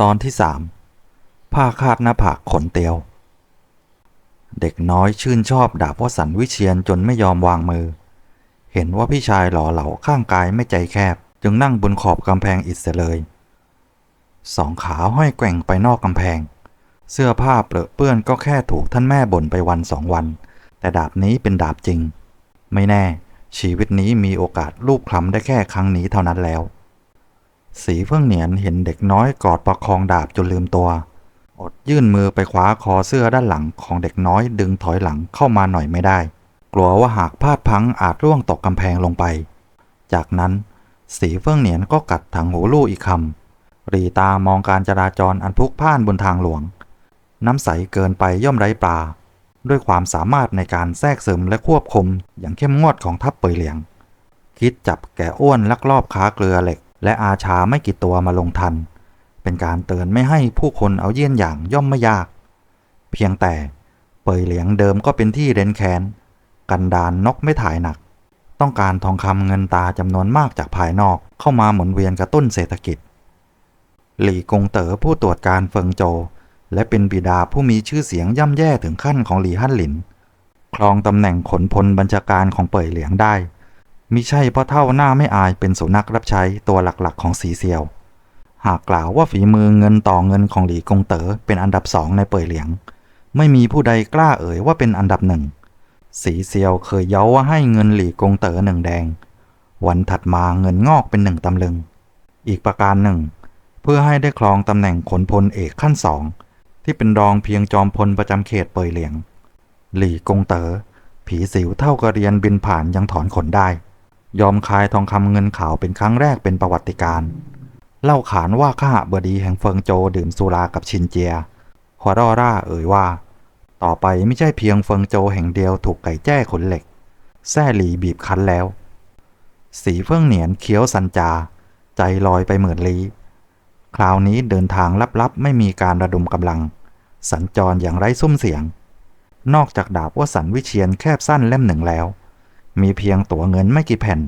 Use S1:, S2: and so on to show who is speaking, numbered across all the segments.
S1: ตอนที่สามผ้าคาดหน้าผากขนเตียว เด็กน้อยชื่นชอบดาบวสันวิเชียนจนไม่ยอมวางมือ เห็นว่าพี่ชายหล่อเหลาข้างกายไม่ใจแคบ จึงนั่งบนขอบกำแพงอิฐเสียเลย สองขาห้อยแกว่งไปนอกกำแพง เสื้อผ้าเปรอะเปื้อนก็แค่ถูกท่านแม่บ่นไปวันสองวัน แต่ดาบนี้เป็นดาบจริง ไม่แน่ ชีวิตนี้มีโอกาสลูบคลำได้แค่ครั้งนี้เท่านั้นแล้ว สีเฟื่องเหนียนเห็นเด็กน้อยกอดประคองดาบจนลืมตัว อดยื่นมือไปคว้าคอเสื้อด้านหลังของเด็กน้อยดึงถอยหลังเข้ามาหน่อยไม่ได้ กลัวว่าหากพลาดพลั้งอาจร่วงตกกำแพงลงไป จากนั้น สีเฟื่องเหนียนก็กัดถังหูลู่อีกคำรีตามองการจราจรอันพลุกพล่านบนทางหลวง น้ำใสเกินไปย่อมไร้ปลา ด้วยความสามารถในการแทรกซึมและควบคุม อย่างเข้มงวดของทัพเปยเหลียง คิดจับแก่อ้วนลักลอบค้าเกลือเหล็ก และอาชาไม่กี่ตัวมาลงทัน เป็นการเตือนไม่ให้ผู้คนเอาเยี่ยนอย่างย่อมไม่ยาก เพียงแต่เปยเหลียงเดิมก็เป็นที่เร้นแค้นกันดานนกไม่ถ่ายหนัก ต้องการทองคำเงินตาจำนวนมากจากภายนอกเข้ามาหมุนเวียนกระตุ้นเศรษฐกิจ หลี่กงเต๋อผู้ตรวจการเฟิงโจ และเป็นบิดาผู้มีชื่อเสียงย่ำแย่ถึงขั้นของหลีฮั่นหลิน ครองตำแหน่งขนพลบัญชาการของเป่ยเหลียงได้มิใช่เพราะเท่าหน้าไม่อายเป็นสุนัขรับใช้ตัวหลักๆ ของสีเซียว หากกล่าวว่าฝีมือเงินต่อเงินของหลีกงเต๋อเป็นอันดับสองในเป่ยเหลียง ไม่มีผู้ใดกล้าเอ่ยว่าเป็นอันดับหนึ่งสีเซียวเคยเย้าว่าให้เงินหลีกงเต๋อหนึ่งแดง วันถัดมาเงินงอกเป็นหนึ่งตำลึง อีกประการหนึ่ง เพื่อให้ได้ครองตำแหน่งขนพลเอกขั้นสอง ที่เป็นรองเพียงจอมพลประจำเขตเปยเหลียง หลี่กงเต๋อผีสิวเท่ากระเรียนบินผ่านยังถอนขนได้ ยอมคายทองคำเงินขาวเป็นครั้งแรกเป็นประวัติการ เล่าขานว่าข้าบดีแห่งเฟิงโจดื่มสุรากับชินเจียหัวร่อร่าเอ่ยว่า ต่อไปไม่ใช่เพียงเฟิงโจแห่งเดียวถูกไก่แจ้ขนเหล็กแซ่หลีบีบคั้นแล้ว สีเฟื่องเหนียนเคี้ยวสันจา ใจลอยไปเหมือนลี้ คราวนี้เดินทางลับๆ ไม่มีการระดมกำลัง สัญจรอย่างไร้ซุ้มเสียง นอกจากดาบวสันวิเชียนแคบสั้นเล่มหนึ่งแล้ว มีเพียงตั๋วเงินไม่กี่แผ่น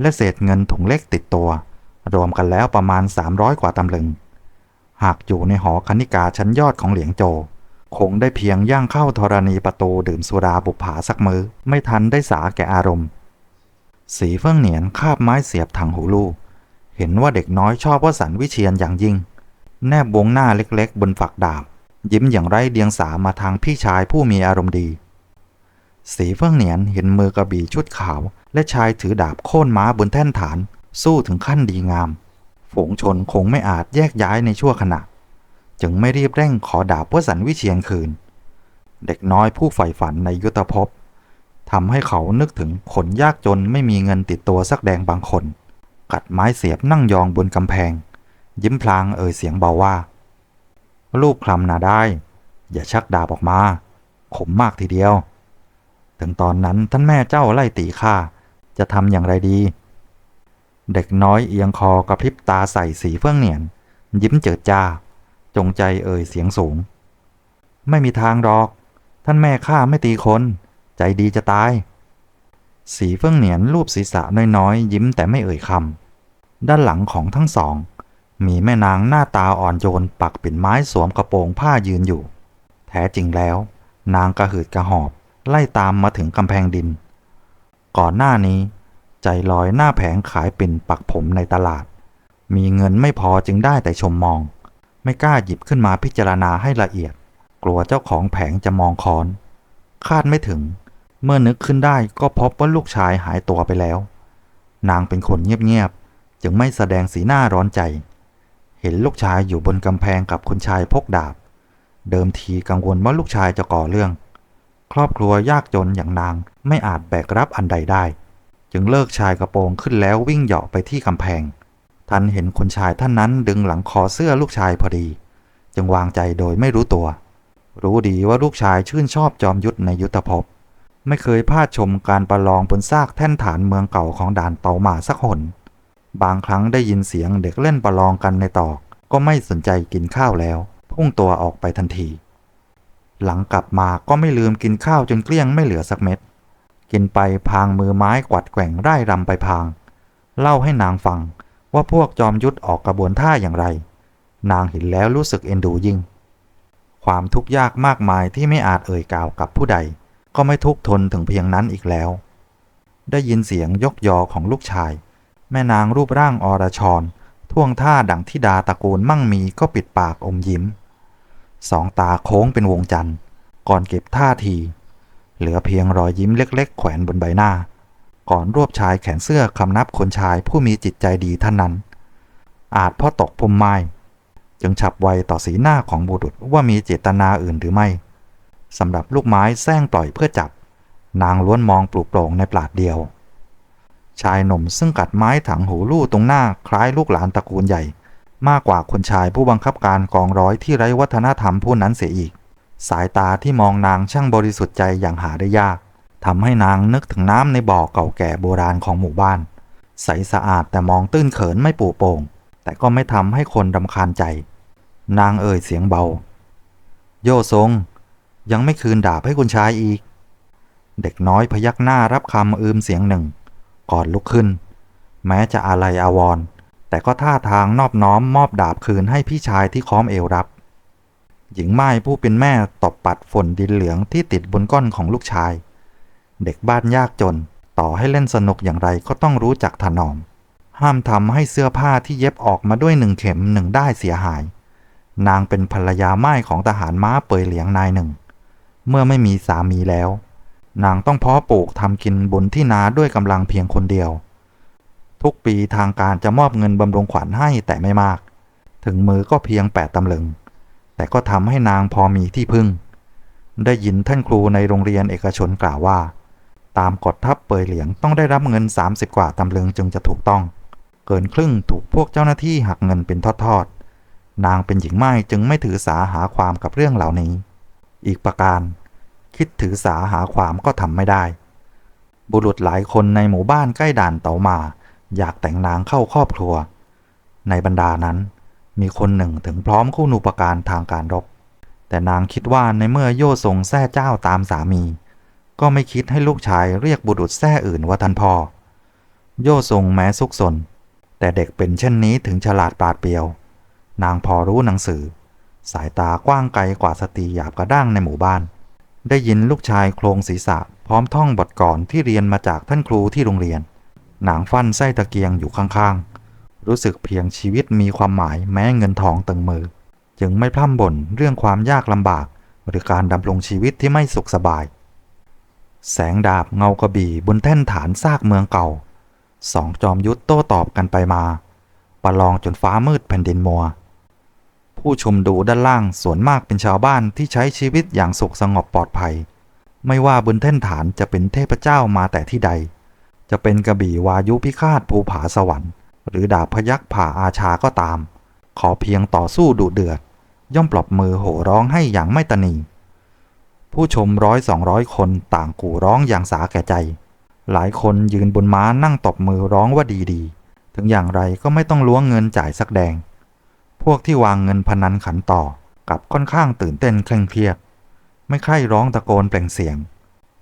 S1: และเศษเงินถุงเล็กติดตัว รวมกันแล้วประมาณ 300 กว่าตำลึง หากอยู่ในหอคณิกาชั้นยอดของเหลียงโจ คงได้เพียงย่างเข้าธรณีประตูดื่มสุราบุปผาสักมือไม่ทันได้สาแก่อารมณ์ สีเฟื่องเหนียนคาบไม้เสียบถังหูลูก เห็นว่าเด็กน้อยชอบวสันวิเชียนอย่างยิ่ง แนบวงหน้าเล็กๆ บนฝักดาบ ยิ้มอย่างไร้เดียงสามาทางพี่ชายผู้มีอารมณ์ดี สีเฟื่องเหนียนเห็นมือกระบี่ชุดขาว และชายถือดาบโค่นม้าบนแท่นฐาน สู้ถึงขั้นดีงาม ฝูงชนคงไม่อาจแยกย้ายในชั่วขณะ จึงไม่รีบเร่งขอดาบวสันวิเชียนคืน เด็กน้อยผู้ใฝ่ฝันในยุทธภพทำให้เขานึกถึงคนยากจนไม่มีเงินติดตัวสักแดงบางคน กัดไม้เสียบนั่งยองบนกำแพง ยิ้มพลางเอ่ยเสียงเบาว่า ลูกคลำนาได้ อย่าชักดาบออกมาขมมากทีเดียว ถึงตอนนั้นท่านแม่เจ้าไล่ตีข้าจะทำอย่างไรดี เด็กน้อยเอียงคอกระพริบตาใส่สีเฟื่องเหนียน ยิ้มเจิดจ้า จงใจเอ่ยเสียงสูง ไม่มีทางหรอก ท่านแม่ข้าไม่ตีคน ใจดีจะตาย สีเฟื่องเหนียนรูปศีรษะน้อยๆ ยิ้มแต่ไม่เอ่ยคำ ด้านหลังของทั้งสอง มีแม่นางหน้าตาอ่อนโยนปักปิ่นไม้สวมกระโปรงผ้ายืนอยู่ แท้จริงแล้ว นางกระหืดกระหอบไล่ตามมาถึงกำแพงดิน ก่อนหน้านี้ ใจลอยหน้าแผงขายปิ่นปักผมในตลาด มีเงินไม่พอจึงได้แต่ชมมอง ไม่กล้าหยิบขึ้นมาพิจารณาให้ละเอียด กลัวเจ้าของแผงจะมองคอน คาดไม่ถึง เมื่อนึกขึ้นได้ก็พบว่าลูกชายหายตัวไปแล้ว นางเป็นคนเงียบ จึงไม่แสดงสีหน้าร้อนใจ เห็นลูกชายอยู่บนกำแพงกับคุณชายพกดาบ เดิมทีกังวลว่าลูกชายจะก่อเรื่อง ครอบครัวยากจนอย่างนางไม่อาจแบกรับอันใดได้ จึงเลิกชายกระโปรงขึ้นแล้ววิ่งเหาะไปที่กำแพง ทันเห็นคุณชายท่านนั้นดึงหลังคอเสื้อลูกชายพอดี จึงวางใจโดยไม่รู้ตัว รู้ดีว่าลูกชายชื่นชอบจอมยุทธในยุทธภพไม่เคยพลาดชมการประลองบนซากแท่นฐานเมืองเก่าของด่านเตาหมาสักหน บางครั้งได้ยินเสียงเด็กเล่นประลองกันในตอก ก็ไม่สนใจกินข้าวแล้ว พุ่งตัวออกไปทันที หลังกลับมาก็ไม่ลืมกินข้าวจนเกลี้ยงไม่เหลือสักเม็ด กินไปพางมือไม้กวัดแกว่งไร่รำไปพาง เล่าให้นางฟังว่าพวกจอมยุทธออกกระบวนท่าอย่างไร นางเห็นแล้วรู้สึกเอ็นดูยิ่ง ความทุกข์ยากมากมายที่ไม่อาจเอ่ยกล่าวกับผู้ใด ก็ไม่ทุกทนถึงเพียงนั้นอีกแล้ว ได้ยินเสียงยกยอของลูกชาย แม่นางรูปร่างอรชรท่วงท่าดังทิดาตระกูลมั่งมีก็ปิดปากอมยิ้ม สองตาโค้งเป็นวงจันทร์ ก่อนเก็บท่าที เหลือเพียงรอยยิ้มเล็ก ๆ แขวนบนใบหน้า ก่อนรวบชายแขนเสื้อคำนับคนชายผู้มีจิตใจดีท่านนั้น อาจพราะตกพุ่มไม้จึงฉับไวต่อสีหน้าของบุรุษว่ามีเจตนาอื่นหรือไม่สำหรับลูกไม้แซงปล่อยเพื่อจับ นางล้วนมองปลุกโปร่งในปลาดเดียว ชายหนุ่มซึ่งกัดไม้ถังหูลู่ตรงหน้าคล้ายลูกหลานตระกูลใหญ่ มากกว่าคนชายผู้บังคับการกองร้อยที่ไร้วัฒนธรรมผู้นั้นเสียอีก สายตาที่มองนางช่างบริสุทธิ์ใจอย่างหาได้ยากทำให้นางนึกถึงน้ำในบ่อเก่าแก่โบราณของหมู่บ้าน ใสสะอาดแต่มองตื้นเขินไม่ปูโป่ง แต่ก็ไม่ทำให้คนรำคาญใจ นางเอ่ยเสียงเบา โยทรง ยังไม่คืนดาบให้คุณชายอีก เด็กน้อยพยักหน้ารับคำอืมเสียงหนึ่ง ก่อนลุกขึ้น แม้จะอาลัยอาวรณ์แต่ก็ท่าทางนอบน้อมมอบดาบคืนให้พี่ชายที่ค้อมเอวรับ หญิงไม้ผู้เป็นแม่ตบปัดฝนดินเหลืองที่ติดบนก้อนของลูกชาย เด็กบ้านยากจนต่อให้เล่นสนุกอย่างไรก็ต้องรู้จักถนอม ห้ามทำให้เสื้อผ้าที่เย็บออกมาด้วยหนึ่งเข็มหนึ่งได้เสียหาย นางเป็นภรรยาไม้ของทหารม้าเปยเหลียงนายหนึ่ง เมื่อไม่มีสามีแล้ว นางต้องเพาะปลูกทำกินบนที่นาด้วยกำลังเพียงคนเดียว ทุกปีทางการจะมอบเงินบำรุงขวัญให้แต่ไม่มาก ถึงมือก็เพียงแปดตำลึง แต่ก็ทำให้นางพอมีที่พึ่ง ได้ยินท่านครูในโรงเรียนเอกชนกล่าวว่า ตามกฎทัพเปยเหลียงต้องได้รับเงิน 30 กว่าตำลึงจึงจะถูกต้อง เกินครึ่งถูกพวกเจ้าหน้าที่หักเงินเป็นทอดๆนางเป็นหญิงไม้จึงไม่ถือสาหาความกับเรื่องเหล่านี้ อีกประการ คิดถือสาหาความก็ทำไม่ได้ บุรุษหลายคนในหมู่บ้านใกล้ด่านเตามา อยากแต่งนางเข้าครอบครัว ในบรรดานั้น มีคนหนึ่งถึงพร้อมคู่นูปการทางการรบ แต่นางคิดว่าในเมื่อโย่ทรงแท้เจ้าตามสามี ก็ไม่คิดให้ลูกชายเรียกบุรุษแท้อื่นว่าท่านพ่อ โย่ทรงแม้ซุกซนแต่เด็กเป็นเช่นนี้ถึงฉลาดปราดเปรียว นางพอรู้หนังสือ สายตากว้างไกลกว่าสตรีหยาบกระด้างในหมู่บ้าน ได้ยินลูกชายโครงศีรษะ พร้อมท่องบทก่อนที่เรียนมาจากท่านครูที่โรงเรียน หนังฟันไส้ตะเกียงอยู่ข้างๆ รู้สึกเพียงชีวิตมีความหมายแม้เงินทองตึงมือ จึงไม่พร่ำบ่นเรื่องความยากลำบาก หรือการดำรงชีวิตที่ไม่สุขสบาย แสงดาบเงากระบี่บนแท่นฐานซากเมืองเก่าสองจอมยุทธโต้ตอบกันไปมา ประลองจนฟ้ามืดแผ่นดินมัว ผู้ชมดูด้านล่างส่วนมากเป็นชาวบ้านที่ใช้ชีวิตอย่างสุขสงบปลอดภัย ไม่ว่าบนแท่นฐานจะเป็นเทพเจ้ามาแต่ที่ใด จะเป็นกระบี่วายุพิฆาตภูผาสวรรค์ หรือดาบพยักผ่าอาชาก็ตาม ขอเพียงต่อสู้ดุเดือด ย่อมปลอบมือโห่ร้องให้อย่างไม่ตนีผู้ชมร้อยสองร้อยคนต่างกู่ร้องอย่างสาแก่ใจ หลายคนยืนบนม้านั่งตบมือร้องว่าดีๆถึงอย่างไรก็ไม่ต้องล้วงเงินจ่ายสักแดง พวกที่วางเงินพนันขันต่อกับค่อนข้างตื่นเต้นเคร่งเครียด ไม่ใคร่ร้องตะโกนเปล่งเสียง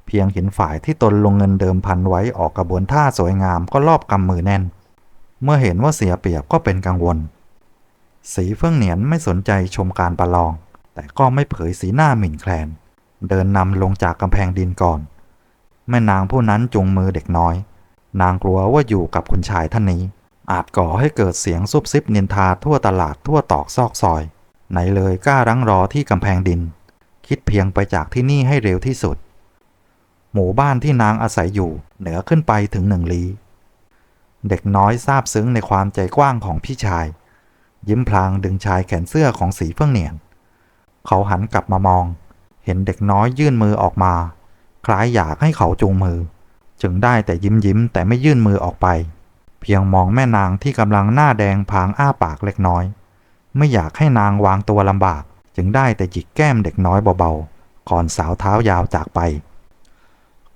S1: เพียงเห็นฝ่ายที่ตนลงเงินเดิมพันไว้ออกกระบวนท่าสวยงามก็รอบกำมือแน่น เมื่อเห็นว่าเสียเปรียบก็เป็นกังวล สีเฟื่องเหนียนไม่สนใจชมการประลอง แต่ก็ไม่เผยสีหน้าหมิ่นแคลน เดินนำลงจากกำแพงดินก่อน แม่นางผู้นั้นจุงมือเด็กน้อย นางกลัวว่าอยู่กับคุณชายท่านนี้ อาจก่อให้เกิดเสียงซุบซิบนินทาทั่วตลาดทั่วตอกซอกซอย ไหนเลยกล้ารั้งรอที่กำแพงดิน คิดเพียงไปจากที่นี่ให้เร็วที่สุด หมู่บ้านที่นางอาศัยอยู่เหนือขึ้นไปถึงหนึ่งลี้เด็กน้อยซาบซึ้งในความใจกว้างของพี่ชาย ยิ้มพลางดึงชายแขนเสื้อของสีเฟื่องเหนียน เขาหันกลับมามอง เห็นเด็กน้อยยื่นมือออกมา คล้ายอยากให้เขาจูงมือ จึงได้แต่ยิ้มยิ้มแต่ไม่ยื่นมือออกไป เพียงมองแม่นางที่กำลังหน้าแดงพางอ้าปากเล็กน้อย ไม่อยากให้นางวางตัวลำบาก จึงได้แต่หยิกแก้มเด็กน้อยเบาๆ ก่อนสาวเท้ายาวจากไป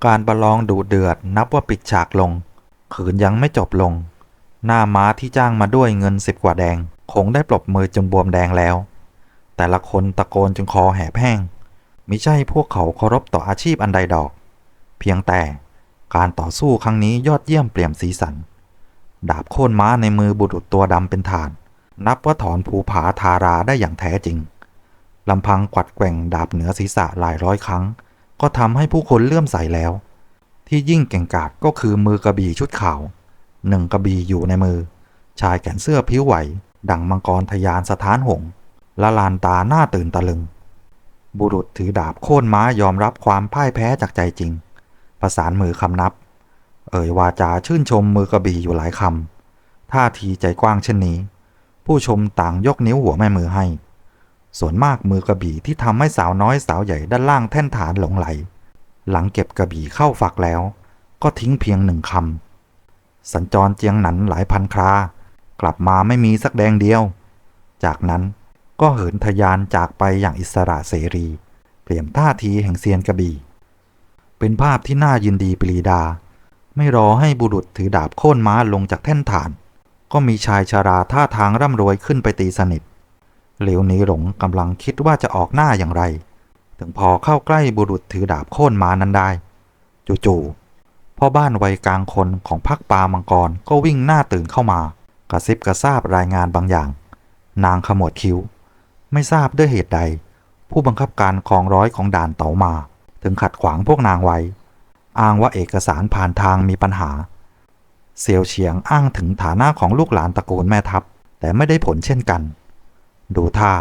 S1: การประลองดูเดือดนับว่าปิดฉากลง ขืนยังไม่จบลง หน้าม้าที่จ้างมาด้วยเงินสิบกว่าแดง คงได้ปลบมือจนบวมแดงแล้ว แต่ละคนตะโกนจนคอแหบแห้งมิใช่พวกเขาเคารพต่ออาชีพอันใดดอก เพียงแต่การต่อสู้ครั้งนี้ยอดเยี่ยมเปลี่ยมสีสัน ดาบโค่นม้าในมือบุรุษตัวดำเป็นฐาน นับว่าถอนภูผาทาราได้อย่างแท้จริงลำพังกวัดแกว่งดาบเหนือศีรษะหลายร้อยครั้ง ก็ทำให้ผู้คนเลื่อมใสแล้ว ที่ยิ่งเก่งกาจก็คือมือกระบี่ชุดขาวหนึ่งกระบี่อยู่ในมือ ชายแขนเสื้อผิวไหว ดั่งมังกรทะยานสถานหงละลานตาหน้าตื่นตะลึง บุรุษถือดาบโค่นม้ายอมรับความพ่ายแพ้จากใจจริง ประสานมือคำนับ เอ่ยวาจาชื่นชมมือกระบี่อยู่หลายคำท่าทีใจกว้างเช่นนี้ ผู้ชมต่างยกนิ้วหัวแม่มือให้ ส่วนมากมือกระบี่ที่ทำให้สาวน้อยสาวใหญ่ด้านล่างแท่นฐานหลงไหล หลังเก็บกระบี่เข้าฝักแล้ว ก็ทิ้งเพียงหนึ่งคำสัญจรเจียงหนันหลายพันครากลับมาไม่มีสักแดงเดียว จากนั้นก็เหินทะยานจากไปอย่างอิสระเสรี เปลี่ยนท่าทีแห่งเซียนกระบี่ เป็นภาพที่น่ายินดีปรีดา ไม่รอให้บุรุษถือดาบโค่นม้าลงจากแท่นฐาน ก็มีชายชาราท่าทางร่ำรวยขึ้นไปตีสนิท เหลียวหนีหลงกำลังคิดว่าจะออกหน้าอย่างไร ถึงพอเข้าใกล้บุรุษถือดาบโค่นม้านั้นได้ จู่ๆพ่อบ้านวัยกลางคนของพักปามังกรก็วิ่งหน้าตื่นเข้ามากระซิบกระซาบรายงานบางอย่าง นางขมวดคิ้ว ไม่ทราบด้วยเหตุใด ผู้บังคับการกองร้อยของด่านเต๋ามา ถึงขัดขวางพวกนางไว้ อ้างว่าเอกสารผ่านทางมีปัญหา เซียวเฉียงอ้างถึงฐานะของลูกหลานตระกูลแม่ทัพ แต่ไม่ได้ผลเช่นกัน ดูท่า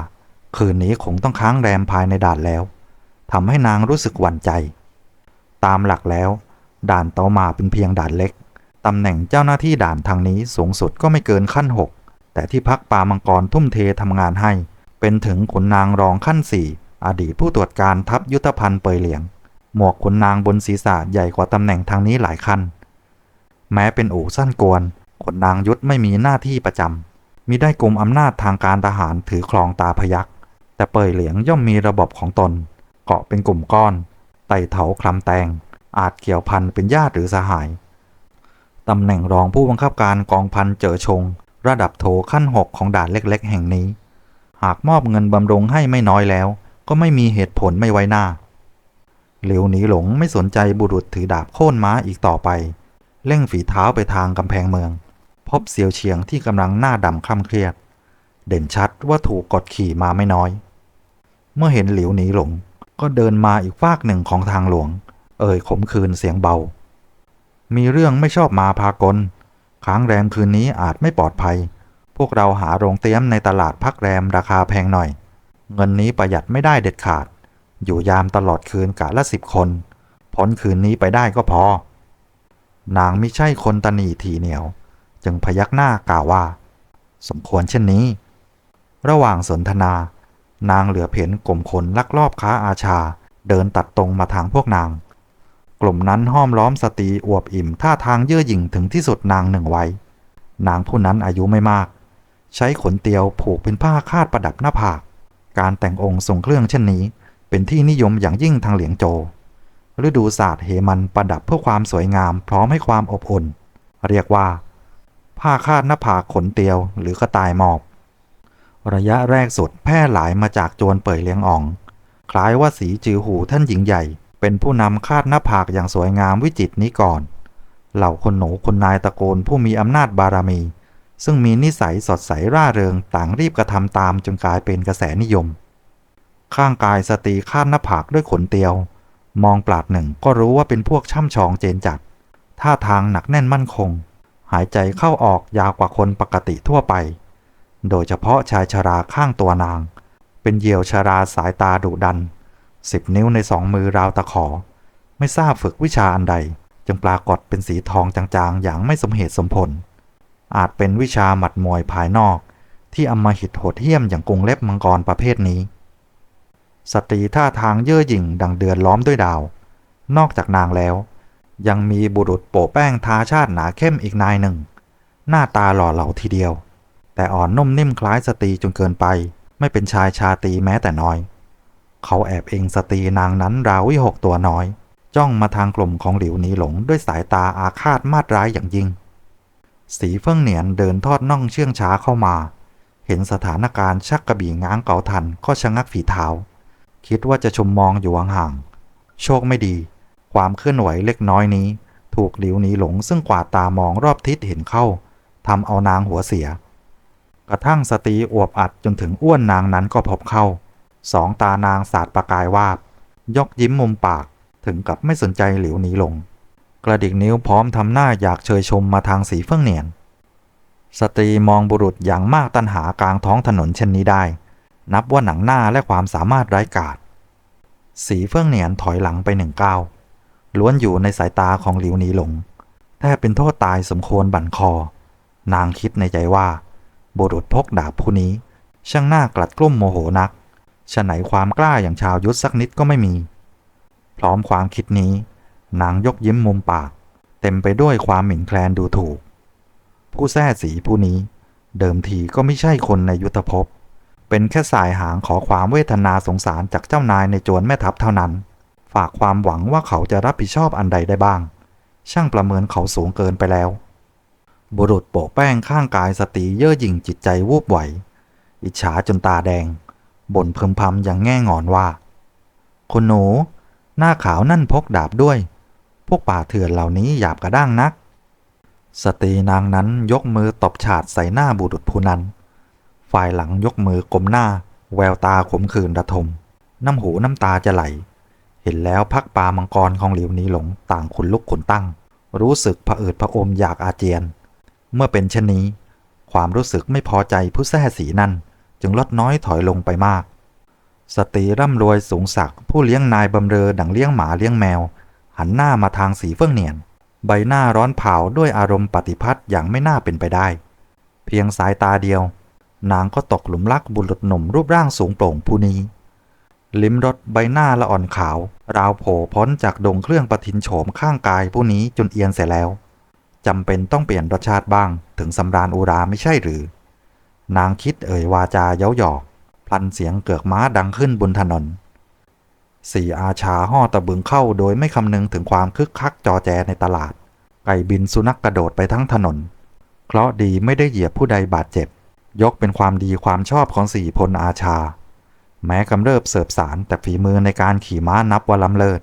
S1: คืนนี้คงต้องค้างแรมภายในด่านแล้วทำให้นางรู้สึกหวั่นใจ ตามหลักแล้ว ด่านเตามาเป็นเพียงด่านเล็กตำแหน่งเจ้าหน้าที่ด่านทางนี้สูงสุดก็ไม่เกินขั้นหกแต่ที่พักปามังกรทุ่มเททำงานให้ เป็นถึงขุนนางรองขั้นสี่อดีตผู้ตรวจการทัพยุทธภัณฑ์เปยเหลียง หมวกขุนนางบนศีรษะใหญ่กว่าตำแหน่งทางนี้หลายขั้นแม้เป็นอู่สั้นกวนขุนนางยุทธไม่มีหน้าที่ประจำมิได้กลุ่มอำนาจทางการทหารถือครองตาพยักแต่เปยเหลียงย่อมมีระบบของตน เกาะเป็นกลุ่มก้อนไต่เถาคลำแตง อาจเกี่ยวพันเป็นญาติหรือสหายตำแหน่งรองผู้บังคับการกองพันเจอชง ระดับโทขั้นหกของด่านเล็กๆ แห่งนี้ หากมอบเงินบำรุงให้ไม่น้อยแล้ว ก็ไม่มีเหตุผลไม่ไว้หน้า เหลียวหนีหลงไม่สนใจบุรุษถือดาบโค่นม้าอีกต่อไป เร่งฝีเท้าไปทางกำแพงเมือง พบเสียวเฉียงที่กำลังหน้าดำคล่ำเครียด เด่นชัดว่าถูกกดขี่มาไม่น้อย เมื่อเห็นเหลียวหนีหลง ก็เดินมาอีกฟากหนึ่งของทางหลวง เอ่ยขมคืนเสียงเบา มีเรื่องไม่ชอบมาพากลค้างแรมคืนนี้อาจไม่ปลอดภัย พวกเราหาโรงเตี้ยมในตลาดพักแรมราคาแพงหน่อย เงินนี้ประหยัดไม่ได้เด็ดขาด อยู่ยามตลอดคืนกะละสิบคน พ้นคืนนี้ไปได้ก็พอ นางไม่ใช่คนตนีทีเหนียว จึงพยักหน้ากล่าวว่า สมควรเช่นนี้ ระหว่างสนทนา นางเหลือเห็นกลุ่มคนลักลอบค้าอาชา เดินตัดตรงมาทางพวกนาง กลุ่มนั้นห้อมล้อมสตรีอวบอิ่มท่าทางเยื่อหยิ่งถึงที่สุดนางหนึ่งไว้ นางผู้นั้นอายุไม่มาก ใช้ขนเตียวผูกเป็นผ้าคาดประดับหน้าผาก การแต่งองค์ทรงเครื่องเช่นนี้ เป็นที่นิยมอย่างยิ่งทางเหลียงโจ ฤดูศาสตร์เหมันประดับเพื่อความสวยงามพร้อมให้ความอบอุ่น เรียกว่า ผ้าคาดหน้าผากขนเตียวหรือกระต่ายหมอบ ระยะแรกสุดแพร่หลายมาจากโจรเป่ยเลียงอ่อง คล้ายว่าสีจือหูท่านหญิงใหญ่ เป็นผู้นำคาดหน้าผากอย่างสวยงามวิจิตรนี้ก่อน เหล่าคนหนูคนนายตะโกนผู้มีอำนาจบารมีซึ่งมีนิสัยสดใสร่าเริงต่างรีบกระทำตามจนกลายเป็นกระแสนิยม ข้างกายสตรีคาดหน้าผากด้วยขนเตียว มองปลาดหนึ่งก็รู้ว่าเป็นพวกช่ำชองเจนจัด ท่าทางหนักแน่นมั่นคง หายใจเข้าออกยาวกว่าคนปกติทั่วไป โดยเฉพาะชายชราข้างตัวนาง เป็นเหยี่ยวชราสายตาดุดันสิบนิ้วในสองมือราวตะขอ ไม่ทราบฝึกวิชาอันใด จึงปรากฏเป็นสีทองจางๆ อย่างไม่สมเหตุสมผล อาจเป็นวิชาหมัดมวยภายนอก ที่อำมหิตโหดเหี้ยมอย่างกรงเล็บมังกรประเภทนี้ สตรีท่าทางเย่อหยิ่งดังเดือนล้อมด้วยดาว นอกจากนางแล้ว ยังมีบุรุษโปะแป้งทาชาติหนาเข้มอีกนายหนึ่ง หน้าตาหล่อเหลาทีเดียว แต่อ่อนนุ่มนิ่มคล้ายสตรีจนเกินไป ไม่เป็นชายชาตรีแม้แต่น้อย เขาแอบเองสตรีนางนั้นราววิหกตัวน้อย จ้องมาทางกลุ่มของหลิวหนีหลงด้วยสายตาอาฆาตมาดร้ายอย่างยิ่ง สีเฟิ่องเหนียนเดินทอดน่องเชื่องช้าเข้ามา เห็นสถานการณ์ชักกระบี่ง้างเก่าทันก็ชะงักฝีเท้า คิดว่าจะชมมองอยู่ห่างๆ โชคไม่ดี ความเคลื่อนไหวเล็กน้อยนี้ ถูกหลิวหนีหลงซึ่งกวาดตามองรอบทิศเห็นเข้าทำเอานางหัวเสีย กระทั่งสตีอวบอัดจนถึงอ้วนนางนั้นก็พบเข้า สองตานางสาดประกายวาบ ยกยิ้มมุมปากถึงกับไม่สนใจหลิวหนีหลง กระดิกนิ้วพร้อมทำหน้าอยากเชยชมมาทางสีเฟื่องเหนียน สตรีมองบุรุษอย่างมากตันหากลางท้องถนนเช่นนี้ได้ นับว่าหนังหน้าและความสามารถไร้กาจสีเฟื่องเหนียนถอยหลังไปหนึ่งก้าวล้วนอยู่ในสายตาของหลิวหนีหลงแทบเป็นโทษตายสมควรบั่นคอ นางคิดในใจว่า บุรุษพกดาบผู้นี้ ช่างหน่ากลัดกลุ้มโมโหนักฉะไหนความกล้าอย่างชาวยุทธสักนิดก็ไม่มี พร้อมความคิดนี้ นางยกยิ้มมุมปาก เต็มไปด้วยความหมิ่นแคลนดูถูก ผู้แท้สีผู้นี้ เดิมทีก็ไม่ใช่คนในยุทธภพ เป็นแค่สายหางขอความเวทนาสงสารจากเจ้านายในโจรแม่ทัพเท่านั้น ฝากความหวังว่าเขาจะรับผิดชอบอันใดได้บ้าง ช่างประเมินเขาสูงเกินไปแล้ว บุรุษโปะแป้งข้างกายสตรีเย่อหยิ่งจิตใจวูบไหว อิจฉาจนตาแดง บ่นพึมพำอย่างแง่งอนว่าคุณหนู หน้าขาวนั่นพกดาบด้วย พวกป่าเถื่อนเหล่านี้หยาบกระด้างนัก สตรีนางนั้นยกมือตบฉาดใส่หน้าบุรุษผู้นั้น ฝ่ายหลังยกมือกลมหน้า แววตาขมขื่นระทม น้ำหูน้ำตาจะไหล เห็นแล้วพักปลามังกรของหลิวนี้หลงต่างขุนลุกขุนตั้ง รู้สึกผะอืดผะอมอยากอาเจียน เมื่อเป็นเช่นนี้ ความรู้สึกไม่พอใจผู้แท้สีนั่น จึงลดน้อยถอยลงไปมาก สตรีร่ำรวยสูงศักดิ์ผู้เลี้ยงนายบำเรอดังเลี้ยงหมาเลี้ยงแมว หันหน้ามาทางสีเฟื่องเนียน ใบหน้าร้อนเผาด้วยอารมณ์ปฏิพัทธ์อย่างไม่น่าเป็นไปได้ เพียงสายตาเดียว นางก็ตกหลุมรักบุรุษหนุ่มรูปร่างสูงโปร่งผู้นี้ ลิ้มรสใบหน้าละอ่อนขาว ราวโผล่พ้นจากดงเครื่องประทินโฉมข้างกายผู้นี้จนเอียนเสียแล้วจำเป็นต้องเปลี่ยนรสชาติบ้าง ถึงสำราญอุราไม่ใช่หรือ นางคิดเอ่ยวาจาเย้าหยอก พลันเสียงเกือกม้าดังขึ้นบนถนนสี่อาชาห่อตะบึงเข้าโดยไม่คำนึงถึงความคึกคักจอแจในตลาด ไก่บินสุนัขกระโดดไปทั้งถนน เคราะดีไม่ได้เหยียบผู้ใดบาดเจ็บ ยกเป็นความดีความชอบของสี่พลอาชา แม้กำเริบเสิบสารแต่ฝีมือในการขี่ม้านับว่าล้ำเลิศ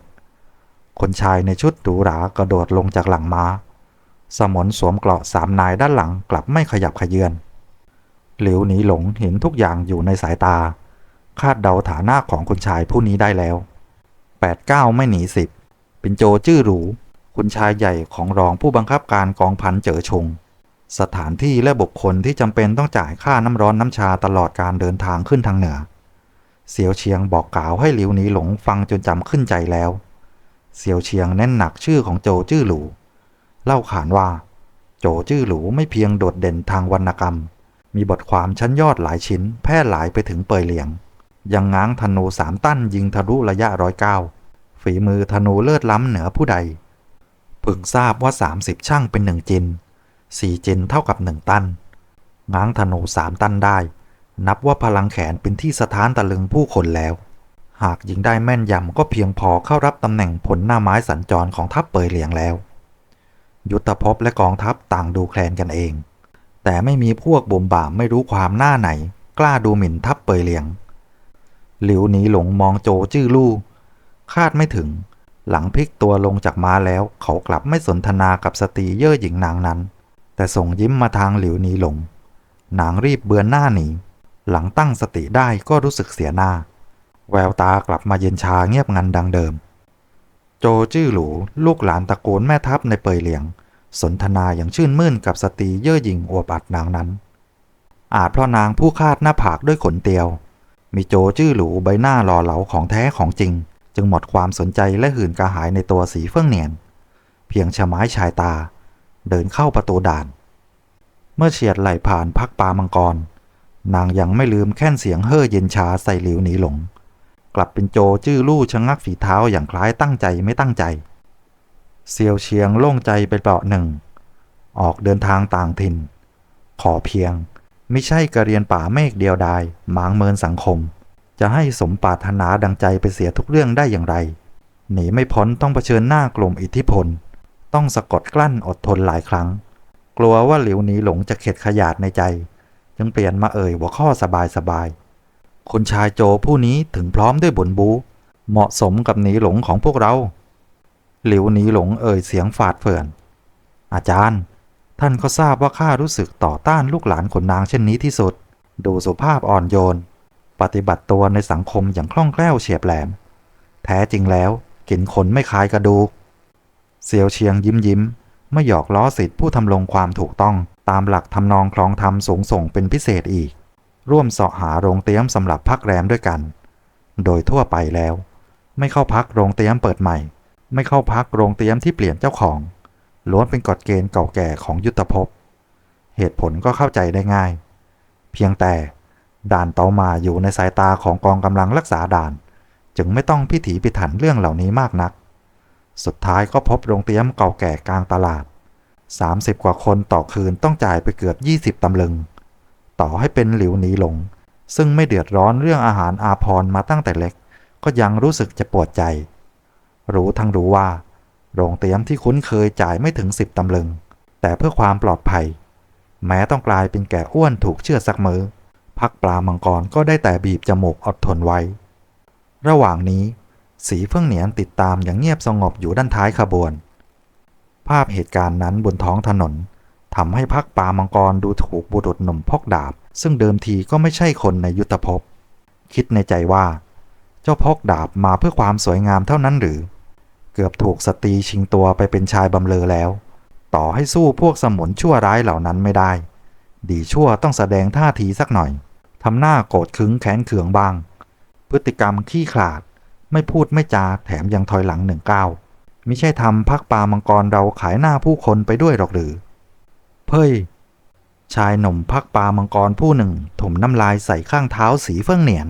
S1: คนชายในชุดหรูหรากระโดดลงจากหลังม้า สมนสวมเกราะสามนายด้านหลังกลับไม่ขยับขยื่นหลิวหนีหลงเห็นทุกอย่างอยู่ในสายตา คาดเดาฐานะของคุณชายผู้นี้ได้แล้วแปดเก้าไม่หนีสิบเป็นโจจื้อหรูคุณชายใหญ่ของรองผู้บังคับการกองพันเจอชง สถานที่และบุคคลที่จำเป็นต้องจ่ายค่าน้ำร้อนน้ำชาตลอดการเดินทางขึ้นทางเหนือ เสียวเชียงบอกกล่าวให้หลิวหนีหลงฟังจนจำขึ้นใจแล้ว เสียวเชียงเน้นหนักชื่อของโจจื้อหรูเล่าขานว่า โจจื้อหรูไม่เพียงโดดเด่นทางวรรณกรรม มีบทความชั้นยอดหลายชิ้น แพร่หลายไปถึงเปยเหลียง ยังง้างธนูสามตั้นยิงทะลุระยะร้อยเก้าฝีมือธนูเลิศล้ำเหนือผู้ใดพึงทราบว่า 30 ช่างเป็นหนึ่งจิน สี่จินเท่ากับหนึ่งตัน ง้างธนูสามตันได้ นับว่าพลังแขนเป็นที่สถานตะลึงผู้คนแล้ว หากยิงได้แม่นยำก็เพียงพอเข้ารับตำแหน่งผลหน้าไม้สัญจรของทัพเปยเหลียงแล้ว ยุทธภพและกองทัพต่างดูแคลนกันเอง แต่ไม่มีพวกบ่มบ่ามไม่รู้ความหน้าไหน กล้าดูหมิ่นทัพเปยเหลียง หลิวหนีหลงมองโจจื้อลู่คาดไม่ถึง หลังพลิกตัวลงจากม้าแล้วเขากลับไม่สนทนากับสตรีเย่อหญิงนางนั้น แต่ส่งยิ้มมาทางหลิวหนีหลงนางรีบเบือนหน้าหนี หลังตั้งสติได้ก็รู้สึกเสียหน้า แววตากลับมาเย็นชาเงียบงันดังเดิม โจจื้อหลูลูกหลานตะโกนแม่ทัพในเปยเหลียง สนทนาอย่างชื่นมื่นกับสตรีเย่อหยิ่งอวบอัดนางนั้น อาจเพราะนางผู้คาดหน้าผากด้วยขนเตียว มีโจจื้อหลูใบหน้าหล่อเหลาของแท้ของจริง จึงหมดความสนใจและหื่นกระหายในตัวสีเฟื่องเนียน เพียงชะไม้ชายตา เดินเข้าประตูด่าน เมื่อเฉียดไหลผ่านพักปามังกร นางยังไม่ลืมแค่นเสียงเฮ่อเย็นชาใส่หลิวหนีหลง กลับเป็นโจจื้อลู่ชะงักฝีเท้าอย่างคล้ายตั้งใจไม่ตั้งใจ เซียวเชียงโล่งใจไปเปราะหนึ่ง ออกเดินทางต่างถิ่น ขอเพียงไม่ใช่กระเรียนป่าเมฆเดียวดายหมางเมินสังคม จะให้สมปรารถนาดังใจไปเสียทุกเรื่องได้อย่างไร หนีไม่พ้นต้องเผชิญหน้ากลุ่มอิทธิพล ต้องสะกดกลั้นอดทนหลายครั้ง กลัวว่าหลิวหนีหลงจะเข็ดขยาดในใจ จึงเปลี่ยนมาเอ่ยหัวข้อสบายสบายๆคุณชายโจผู้นี้ถึงพร้อมด้วยบุญบู เหมาะสมกับหนีหลงของพวกเรา หลิวหนีหลงเอ่ยเสียงฝาดเฟือน อาจารย์ ท่านก็ทราบว่าข้ารู้สึกต่อต้านลูกหลานขนนางเช่นนี้ที่สุด ดูสุภาพอ่อนโยน ปฏิบัติตัวในสังคมอย่างคล่องแคล่วเฉียบแหลม แท้จริงแล้วกินคนไม่คายกระดูก เซียวเชียงยิ้มยิ้มไม่หยอกล้อสิทธิผู้ทำลงความถูกต้องตามหลักทำนองคลองธรรมสูงส่งเป็นพิเศษอีก ร่วมเสาะหาโรงเตี้ยมสำหรับพักแรมด้วยกัน โดยทั่วไปแล้ว ไม่เข้าพักโรงเตี้ยมเปิดใหม่ ไม่เข้าพักโรงเตี้ยมที่เปลี่ยนเจ้าของล้วนเป็นกฎเกณฑ์เก่าแก่ของยุทธภพ เหตุผลก็เข้าใจได้ง่าย เพียงแต่ด่านเตามาอยู่ในสายตาของกองกำลังรักษาด่าน จึงไม่ต้องพิถีพิถันเรื่องเหล่านี้มากนัก สุดท้ายก็พบโรงเตี้ยมเก่าแก่กลางตลาด 30 กว่าคนต่อคืนต้องจ่ายไปเกือบ 20 ตำลึง ต่อให้เป็นหลิวหนีหลง ซึ่งไม่เดือดร้อนเรื่องอาหารอาพรมาตั้งแต่เล็ก ก็ยังรู้สึกจะปวดใจ รู้ทั้งรู้ว่า โรงเตี้ยมที่คุ้นเคยจ่ายไม่ถึง 10 ตำลึง แต่เพื่อความปลอดภัย แม้ต้องกลายเป็นแก่อ้วนถูกเชือสักมือพักปลามังกรก็ได้แต่บีบจมูกอดทนไว้ ระหว่างนี้ สีเฟื่องเหนียนติดตามอย่างเงียบสงบอยู่ด้านท้ายขบวน ภาพเหตุการณ์นั้นบนท้องถนนทำให้พักปลามังกรดูถูกบุรุษหนุ่มพกดาบ ซึ่งเดิมทีก็ไม่ใช่คนในยุทธภพ คิดในใจว่า เจ้าพกดาบมาเพื่อความสวยงามเท่านั้นหรือ เกือบถูกสตรีชิงตัวไปเป็นชายบำเลอแล้ว ต่อให้สู้พวกสมุนชั่วร้ายเหล่านั้นไม่ได้ ดีชั่วต้องแสดงท่าทีสักหน่อยทำหน้าโกรธขึงแค้นเขืองบ้าง พฤติกรรมขี้ขลาด ไม่พูดไม่จาแถมยังถอยหลังหนึ่งก้าวมิใช่ทำพักปามังกรเราขายหน้าผู้คนไปด้วยหรอกหรือ เพ่ยชายหนุ่มพักปามังกรผู้หนึ่งถมน้ำลายใส่ข้างเท้าสีเฟื่องเหนียน